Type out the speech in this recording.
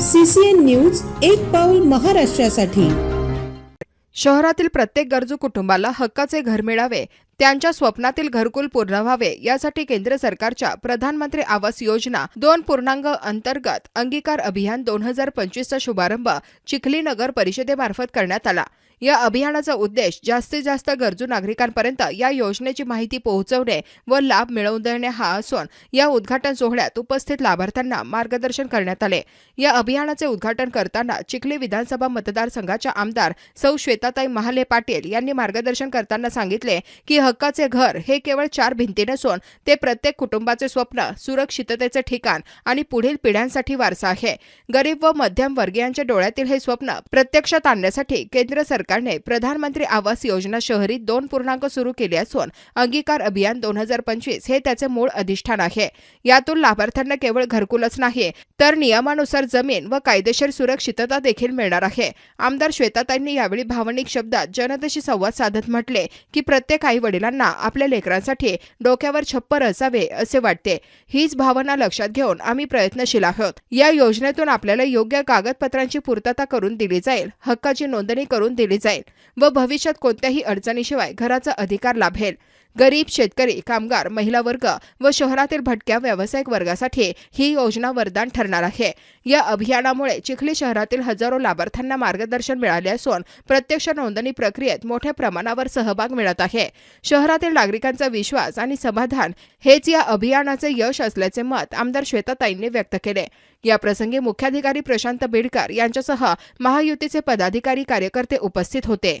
CCN news एक पाऊल महाराष्ट्रासाठी. शहरातील प्रत्येक गरजू कुटुंबाला हक्काचे घर मिळावे त्यांच्या स्वप्नातील घरकुल पूर्ण व्हावे यासाठी केंद्र सरकारच्या प्रधानमंत्री आवास योजना दोन पूर्णांग अंतर्गत अंगीकार अभियान दोन हजार पंचवीसचा शुभारंभ चिखली नगर परिषदेमार्फत करण्यात आला. या अभियानाचा उद्देश जास्तीत जास्त गरजू नागरिकांपर्यंत या योजनेची माहिती पोहोचवणे व लाभ मिळवून देणे हा असून या उद्घाटन सोहळ्यात उपस्थित लाभार्थ्यांना मार्गदर्शन करण्यात आले. या अभियानाचे उद्घाटन करताना चिखली विधानसभा मतदारसंघाच्या आमदार सौ श्वेताताई महाले पाटील यांनी मार्गदर्शन करताना सांगितले की हक्काचे घर हे केवळ चार भिंती नसून ते प्रत्येक कुटुंबाचे स्वप्न सुरक्षिततेचे ठिकाण आणि पुढील पिढ्यांसाठी वारसा आहे. गरीब व मध्यम वर्गीयांच्या डोळ्यातील हे स्वप्न प्रत्यक्षात आणण्यासाठी केंद्र सरकारने प्रधानमंत्री आवास योजना शहरी दोन पूर्णांक सुरू केली असून अंगीकार अभियान दोन हजार पंचवीस हे त्याचे मूळ अधिष्ठान आहे. यातून लाभार्थ्यांना केवळ घरकुलच नाही तर नियमानुसार जमीन व कायदेशीर सुरक्षितता देखील मिळणार आहे. आमदार श्वेताताईंनी यावेळी भावनिक शब्दात जनतेशी संवाद साधत म्हटले की प्रत्येक आई वडील वडिलांना आपल्या लेकरांसाठी डोक्यावर छप्पर असावे असे वाटते. हीच भावना लक्षात घेऊन आम्ही प्रयत्नशील आहोत. या योजनेतून आपल्याला योग्य कागदपत्रांची पूर्तता करून दिली जाईल हक्काची नोंदणी करून दिली जाईल व भविष्यात कोणत्याही अडचणीशिवाय घराचा अधिकार लाभेल. गरीब शेतकरी कामगार महिला वर्ग व शहरातील भटक्या व्यावसायिक वर्गासाठी ही योजना वरदान ठरणार आहे. या अभियानामुळे चिखली शहरातील हजारो लाभार्थ्यांना मार्गदर्शन मिळाले असून प्रत्यक्ष नोंदणी प्रक्रियेत मोठ्या प्रमाणावर सहभाग मिळत आहे. शहरातील नागरिकांचा विश्वास आणि समाधान हेच या अभियानाचे यश असल्याचे मत आमदार श्वेताताईंनी व्यक्त केले. याप्रसंगी मुख्याधिकारी प्रशांत बेडकर यांच्यासह महायुतीचे पदाधिकारी कार्यकर्ते उपस्थित होते.